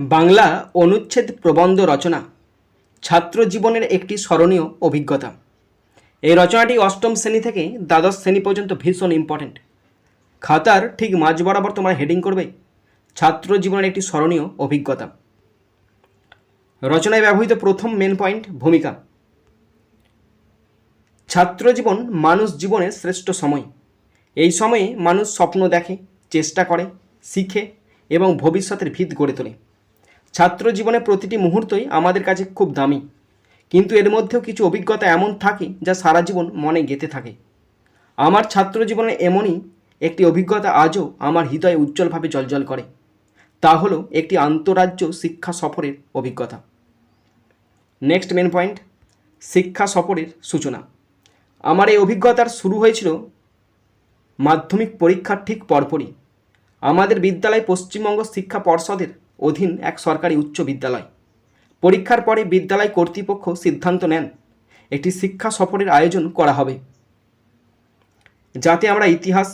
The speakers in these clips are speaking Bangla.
বাংলা অনুচ্ছেদ প্রবন্ধ রচনা, ছাত্র জীবনের একটি স্মরণীয় অভিজ্ঞতা। এই রচনাটি অষ্টম শ্রেণি থেকে দ্বাদশ শ্রেণি পর্যন্ত ভীষণ ইম্পর্ট্যান্ট খাতার ঠিক মাঝ বরাবর তোমরা হেডিং করবে, ছাত্র জীবনের একটি স্মরণীয় অভিজ্ঞতা। রচনায় ব্যবহৃত প্রথম মেন পয়েন্ট ভূমিকা। ছাত্র জীবন মানুষ জীবনের শ্রেষ্ঠ সময়। এই সময়ে মানুষ স্বপ্ন দেখে, চেষ্টা করে, শিখে এবং ভবিষ্যতের ভিত গড়ে তোলে। ছাত্র জীবনে প্রতিটি মুহূর্তই আমাদের কাছে খুব দামি। কিন্তু এর মধ্যেও কিছু অভিজ্ঞতা এমন থাকে যা সারা জীবন মনে গেঁথে থাকে। আমার ছাত্র জীবনে এমনই একটি অভিজ্ঞতা আজও আমার হৃদয়ে উজ্জ্বলভাবে জলজল করে। তা হলো একটি আন্তরাজ্য শিক্ষা সফরের অভিজ্ঞতা। নেক্সট মেন পয়েন্ট শিক্ষা সফরের সূচনা। আমার এই অভিজ্ঞতার শুরু হয়েছিল মাধ্যমিক পরীক্ষার ঠিক পরপরই। আমাদের বিদ্যালয় পশ্চিমবঙ্গ শিক্ষা পর্ষদের অধীন এক সরকারি উচ্চ বিদ্যালয়। পরীক্ষার পরে বিদ্যালয় কর্তৃপক্ষ সিদ্ধান্ত নেন, একটি শিক্ষা সফরের আয়োজন করা হবে। যাতে আমরা ইতিহাস,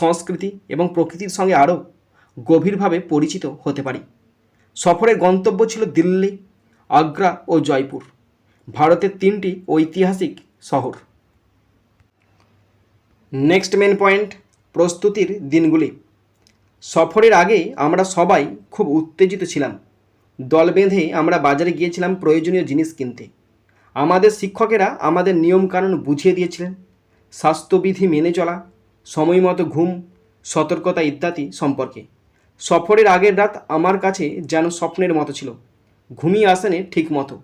সংস্কৃতি এবং প্রকৃতির সঙ্গে আরও গভীরভাবে পরিচিত হতে পারি। সফরের গন্তব্য ছিল দিল্লি, আগ্রা ও জয়পুর, ভারতের তিনটি ঐতিহাসিক শহর। নেক্সট মেন পয়েন্ট প্রস্তুতির দিনগুলি। সফরের আগে আমরা সবাই খুব উত্তেজিত ছিলাম। দল বেঁধে আমরা বাজারে গিয়েছিলাম প্রয়োজনীয় জিনিস কিনতে। আমাদের শিক্ষকেরা আমাদের নিয়মকানুন বুঝিয়ে দিয়েছিলেন। স্বাস্থ্যবিধি মেনে চলা সময় মতো ঘুম, সতর্কতা ইত্যাদি সম্পর্কে। সফরের আগের রাত আমার কাছে যেন স্বপ্নের মতো ছিল। ঘুমিয়ে আসেনি ঠিক মতো।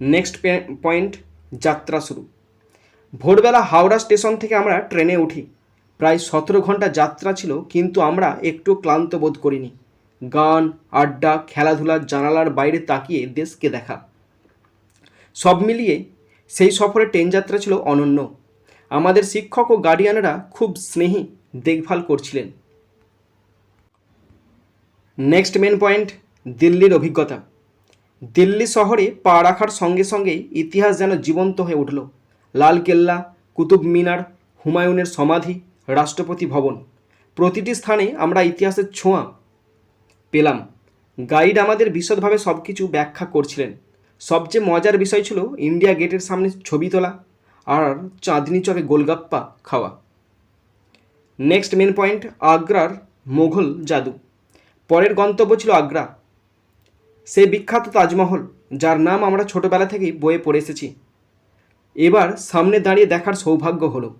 নেক্সট পয়েন্ট, যাত্রা শুরু। ভোরবেলা হাওড়া স্টেশন থেকে আমরা ট্রেনে উঠি। প্রায় সতেরো ঘণ্টা যাত্রা ছিল, কিন্তু আমরা একটু ক্লান্ত বোধ করিনি। গান, আড্ডা খেলাধুলা জানালার বাইরে তাকিয়ে দেশকে দেখা। সব মিলিয়ে সেই সফরে ট্রেন যাত্রা ছিল অনন্য। আমাদের শিক্ষক ও গার্ডিয়ানরা খুব স্নেহী দেখভাল করছিলেন। নেক্সট মেন পয়েন্ট, দিল্লির অভিজ্ঞতা। দিল্লি শহরে পা রাখার সঙ্গে সঙ্গে ইতিহাস যেন জীবন্ত হয়ে উঠল। লালকেল্লা কুতুব মিনার হুমায়ুনের সমাধি রাষ্ট্রপতি ভবন। প্রতিটি স্থানে আমরা ইতিহাসের ছোঁয়া পেলাম। গাইড আমাদের বিশদভাবে সব কিছু ব্যাখ্যা করছিলেন। সবচেয়ে মজার বিষয় ছিল ইন্ডিয়া গেটের সামনে ছবি তোলা আর চাঁদনি চকে গোলগাপ্পা খাওয়া। নেক্সট মেন পয়েন্ট, আগ্রার মোঘল জাদু। পরের গন্তব্য ছিল আগ্রা। সেই বিখ্যাত তাজমহল, যার নাম আমরা ছোটবেলা থেকেই বইয়ে পড়ে এসেছি। এবার সামনে দাঁড়িয়ে দেখার সৌভাগ্য হলো।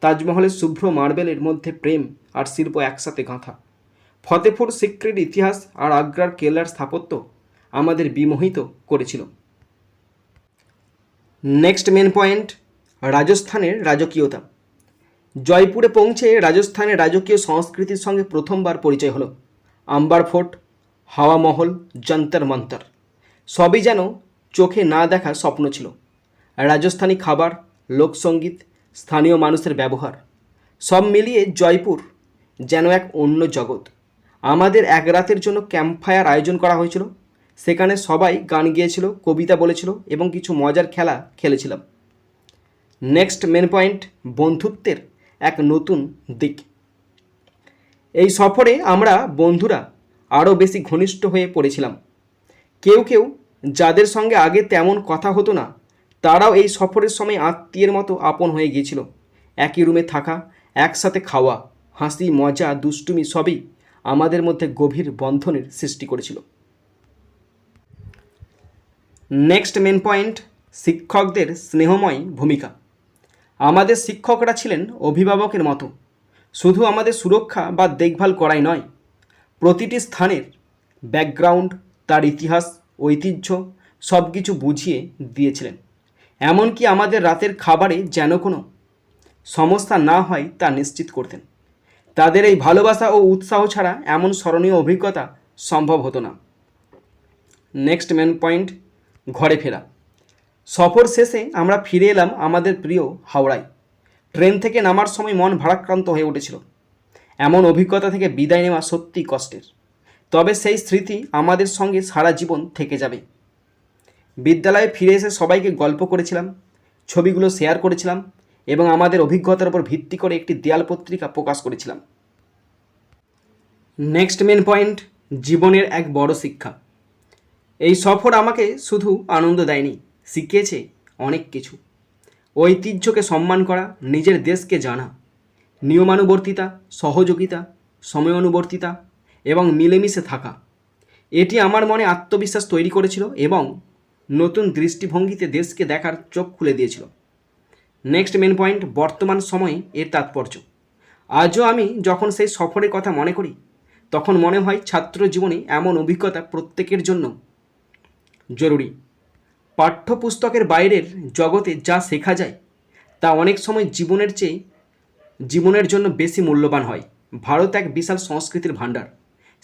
তাজমহলের শুভ্র মার্বেলের মধ্যে প্রেম আর শিল্প একসাথে গাঁথা। ফতেপুর সিক্রির ইতিহাস আর আগ্রার কেল্লার স্থাপত্য আমাদের বিমোহিত করেছিল। নেক্সট মেন পয়েন্ট রাজস্থানের রাজকীয়তা। জয়পুরে পৌঁছে রাজস্থানের রাজকীয় সংস্কৃতির সঙ্গে প্রথমবার পরিচয় হলো। আম্বার ফোর্ট, হাওয়া মহল যন্তর মন্তর। সবই যেন চোখে না দেখা স্বপ্ন ছিল। রাজস্থানী খাবার লোকসঙ্গীত স্থানীয় মানুষের ব্যবহার। সব মিলিয়ে জয়পুর যেন এক অন্য জগৎ। আমাদের এক রাতের জন্য ক্যাম্পফায়ার আয়োজন করা হয়েছিল। সেখানে সবাই গান গিয়েছিল, কবিতা বলেছিল এবং কিছু মজার খেলা খেলেছিলাম। নেক্সট মেন পয়েন্ট বন্ধুত্বের এক নতুন দিক। এই সফরে আমরা বন্ধুরা আরও বেশি ঘনিষ্ঠ হয়ে পড়েছিলাম। কেউ কেউ যাদের সঙ্গে আগে তেমন কথা হতো না তারাও এই সফরের সময় আত্মীয়ের মতো আপন হয়ে গিয়েছিল। একই রুমে থাকা, একসাথে খাওয়া, হাসি, মজা, দুষ্টুমি সবই আমাদের মধ্যে গভীর বন্ধনের সৃষ্টি করেছিল। নেক্সট মেন পয়েন্ট শিক্ষকদের স্নেহময় ভূমিকা। আমাদের শিক্ষকরা ছিলেন অভিভাবকের মতো। শুধু আমাদের সুরক্ষা বা দেখভাল করাই নয়, প্রতিটি স্থানের ব্যাকগ্রাউন্ড তার ইতিহাস, ঐতিহ্য সব কিছু বুঝিয়ে দিয়েছিলেন। এমনকি আমাদের রাতের খাবারে যেন কোনো সমস্যা না হয় তা নিশ্চিত করতেন। তাদের এই ভালোবাসা ও উৎসাহ ছাড়া এমন স্মরণীয় অভিজ্ঞতা সম্ভব হতো না। নেক্সট মেন পয়েন্ট, ঘরে ফেরা। সফর শেষে আমরা ফিরে এলাম আমাদের প্রিয় হাওড়ায়। ট্রেন থেকে নামার সময় মন ভারাক্রান্ত হয়ে উঠেছিল। এমন অভিজ্ঞতা থেকে বিদায় নেওয়া সত্যি কষ্টের। তবে সেই স্মৃতি আমাদের সঙ্গে সারা জীবন থেকে যাবে। বিদ্যালয়ে ফিরে এসে সবাইকে গল্প করেছিলাম, ছবিগুলো শেয়ার করেছিলাম এবং আমাদের অভিজ্ঞতার উপর ভিত্তি করে একটি দেয়াল পত্রিকা প্রকাশ করেছিলাম। নেক্সট মেন পয়েন্ট জীবনের এক বড় শিক্ষা। এই সফর আমাকে শুধু আনন্দ দেয়নি, শিখিয়েছে অনেক কিছু। ঐতিহ্যকে সম্মান করা, নিজের দেশকে জানা, নিয়মানুবর্তিতা, সহযোগিতা সময়ানুবর্তিতা এবং মিলেমিশে থাকা। এটি আমার মনে আত্মবিশ্বাস তৈরি করেছিল এবং নতুন দৃষ্টিভঙ্গিতে দেশকে দেখার চোখ খুলে দিয়েছিল। নেক্সট মেন পয়েন্ট বর্তমান সময়ে এর তাৎপর্য। আজও আমি যখন সেই সফরের কথা মনে করি, তখন মনে হয় ছাত্র জীবনে এমন অভিজ্ঞতা প্রত্যেকের জন্য জরুরি। পাঠ্যপুস্তকের বাইরের জগতে যা শেখা যায়, তা অনেক সময় জীবনের চেয়ে জীবনের জন্য বেশি মূল্যবান হয়। ভারত এক বিশাল সংস্কৃতির ভাণ্ডার।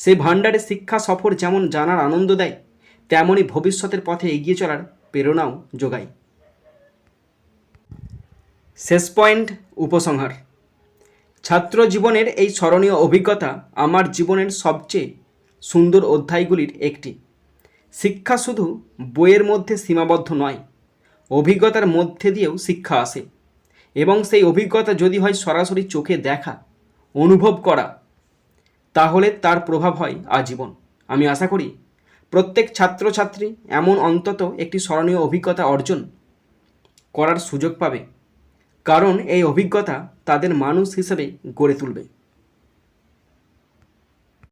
সেই ভাণ্ডারে শিক্ষা সফর যেমন জানার আনন্দ দেয় তেমনই ভবিষ্যতের পথে এগিয়ে চলার প্রেরণাও যোগায়। শেষ পয়েন্ট, উপসংহার। ছাত্র জীবনের এই স্মরণীয় অভিজ্ঞতা আমার জীবনের সবচেয়ে সুন্দর অধ্যায়গুলির একটি। শিক্ষা শুধু বইয়ের মধ্যে সীমাবদ্ধ নয়, অভিজ্ঞতার মধ্যে দিয়েও শিক্ষা আসে এবং সেই অভিজ্ঞতা যদি হয় সরাসরি চোখে দেখা, অনুভব করা, তাহলে তার প্রভাব হয় আজীবন। আমি আশা করি প্রত্যেক ছাত্রছাত্রী এমন অন্তত একটি স্মরণীয় অভিজ্ঞতা অর্জন করার সুযোগ পাবে। কারণ এই অভিজ্ঞতা তাদের মানুষ হিসেবে গড়ে তুলবে।